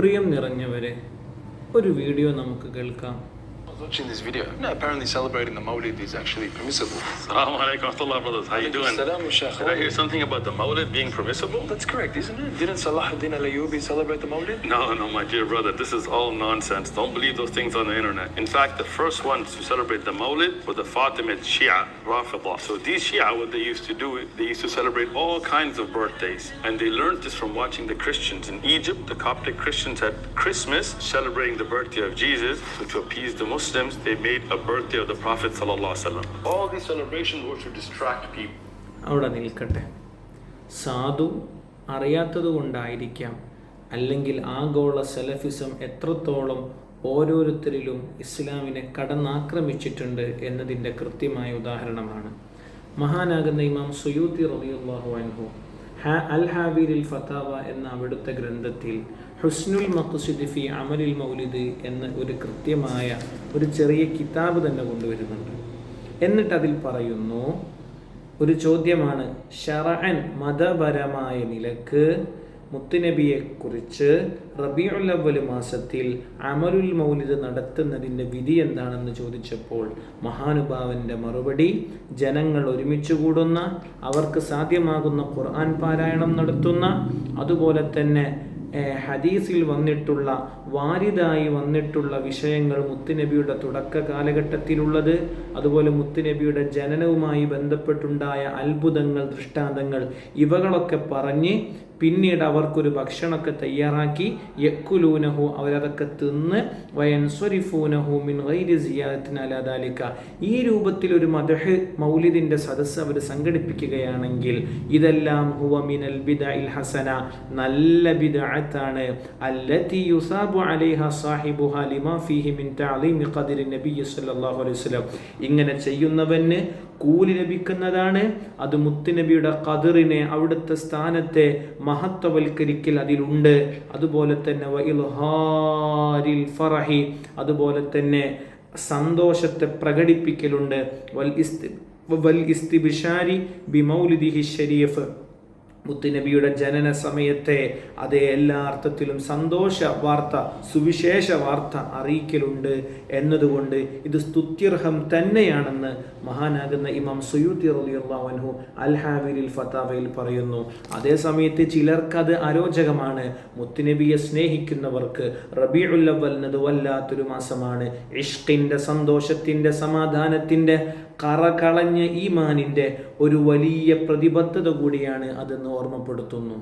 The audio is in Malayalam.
പ്രിയം നിറഞ്ഞവരെ ഒരു വീഡിയോ നമുക്ക് കേൾക്കാം. Watching this video. No, apparently celebrating the Mawlid is actually permissible. Assalamu alaikum warahmatullah, brothers. How you doing? Salam, Shaykh. Did I hear something about the Mawlid being permissible? That's correct, isn't it? Didn't Salahuddin al-Ayyubi celebrate the Mawlid? No, no, my dear brother. This is all nonsense. Don't believe those things on the internet. In fact, the first ones to celebrate the Mawlid were the Fatimid Shia, Rafidah. So these Shia, what they used to do, they used to celebrate all kinds of birthdays. And they learned this from watching the Christians. In Egypt, the Coptic Christians had Christmas celebrating the birthday of Jesus. So to appease the Muslims, they made a birthday of the Prophet sallallahu. All these celebrations were to distract people. അവിടെ നിൽക്കട്ടെ സാധു അറിയാത്തതുകൊണ്ടായിരിക്കാം അല്ലെങ്കിൽ ആഗോള സെലഫിസം എത്രത്തോളം ഓരോരുത്തരിലും ഇസ്ലാമിനെ കടന്നാക്രമിച്ചിട്ടുണ്ട് എന്നതിന്റെ കൃത്യമായ ഉദാഹരണമാണ് മഹാനാകുന്ന ഇമാം സുയൂത്തി റളിയല്ലാഹു അൻഹു അൽ ഹാബീരിൽ ഫത്താവ എന്ന അവിടുത്തെ ഗ്രന്ഥത്തിൽ ഹുസ്നുൽ മഖ്സിദ് ഫി അമലിൽ മൗലിദ് എന്ന ഒരു കൃത്യമായ ഒരു ചെറിയ കിതാബ് തന്നെ കൊണ്ടുവരുന്നുണ്ട്. എന്നിട്ട് അതിൽ പറയുന്നു ഒരു ചോദ്യമാണ് ഷറഅൻ മതപരമായ നിലയ്ക്ക് മുത്തുനബിയെക്കുറിച്ച് റബിയുൽ അവ്വൽ മാസത്തിൽ അമരുൽ മൗലിദ് നടത്തുന്നതിന്റെ വിധി എന്താണെന്ന് ചോദിച്ചപ്പോൾ മഹാനുഭാവന്റെ മറുപടി ജനങ്ങൾ ഒരുമിച്ച് കൂടുന്ന അവർക്ക് സാധ്യമാകുന്ന ഖുർആൻ പാരായണം നടത്തുന്ന അതുപോലെ തന്നെ ഹദീസിൽ വന്നിട്ടുള്ള വാരിതായി വന്നിട്ടുള്ള വിഷയങ്ങൾ മുത്തുനബിയുടെ തുടക്ക കാലഘട്ടത്തിലുള്ളത് അതുപോലെ മുത്തുനബിയുടെ ജനനവുമായി ബന്ധപ്പെട്ടുണ്ടായ അത്ഭുതങ്ങൾ ദൃഷ്ടാന്തങ്ങൾ ഇവകളൊക്കെ പറഞ്ഞ് പിന്നീട് അവർക്കൊരു ഭക്ഷണമൊക്കെ തയ്യാറാക്കി യക്കുലൂനഹു അവരതൊക്കെ തിന്ന് വയൻസ്വരിഫൂനഹു മിൻ ഗൈരി സിയാദത്തിൻ ഈ രൂപത്തിൽ ഒരു മദഹ് മൗലിദിന്റെ സദസ്സ് അവർ സംഘടിപ്പിക്കുകയാണെങ്കിൽ ഇതെല്ലാം ഹുവ മിനൽ ബിദഇൽ ഹസന. നല്ല ബിദഅത്താണ് അല്ലതി യുസാബു അലൈഹ സാഹിബുഹ ലിമാ ഫീഹി മിൻ തഅലീമി ഖദ്രി നബി സല്ലല്ലാഹു അലൈഹി വസല്ലം. ഇങ്ങനെ ചെയ്യുന്നവന് കൂലി ലഭിക്കുന്നതാണ് അത് മുത്തുനബിയുടെ കതിറിനെ അവിടുത്തെ സ്ഥാനത്തെ മഹത്വവൽക്കരിക്കൽ അതിലുണ്ട്. അതുപോലെ തന്നെ വഇൽഹാരിൽ ഇൽഹാരിൽ ഫറഹി അതുപോലെ തന്നെ സന്തോഷത്തെ പ്രകടിപ്പിക്കലുണ്ട്. വൽ ഇസ്തി വൽ ഇസ്തിബിഷാരി ബിമൗലിദിഹി ഷരീഫ് മുത്തുനബിയുടെ ജനന സമയത്തെ അതേ എല്ലാ അർത്ഥത്തിലും സന്തോഷ വാർത്ത സുവിശേഷ വാർത്ത അറിയിക്കലുണ്ട് എന്നതുകൊണ്ട് ഇത് സ്തുത്യർഹം തന്നെയാണെന്ന് മഹാനാകുന്ന ഇമാം സുയൂത്തി റളിയല്ലാഹു അൽഹാവിരിൽ അൽ ഹാവിരിൽ ഫത്താവയിൽ പറയുന്നു. അതേ സമയത്ത് ചിലർക്കത് അരോചകമാണ്. മുത്തുനബിയെ സ്നേഹിക്കുന്നവർക്ക് എന്നത് വല്ലാത്തൊരു മാസമാണ്. ഇഷ്കിന്റെ സന്തോഷത്തിന്റെ സമാധാനത്തിന്റെ കറകളഞ്ഞ ഈമാനിന്റെ ഒരു വലിയ പ്രതിബദ്ധത കൂടിയാണ് അതെന്ന് ഓർമ്മപ്പെടുത്തുന്നു.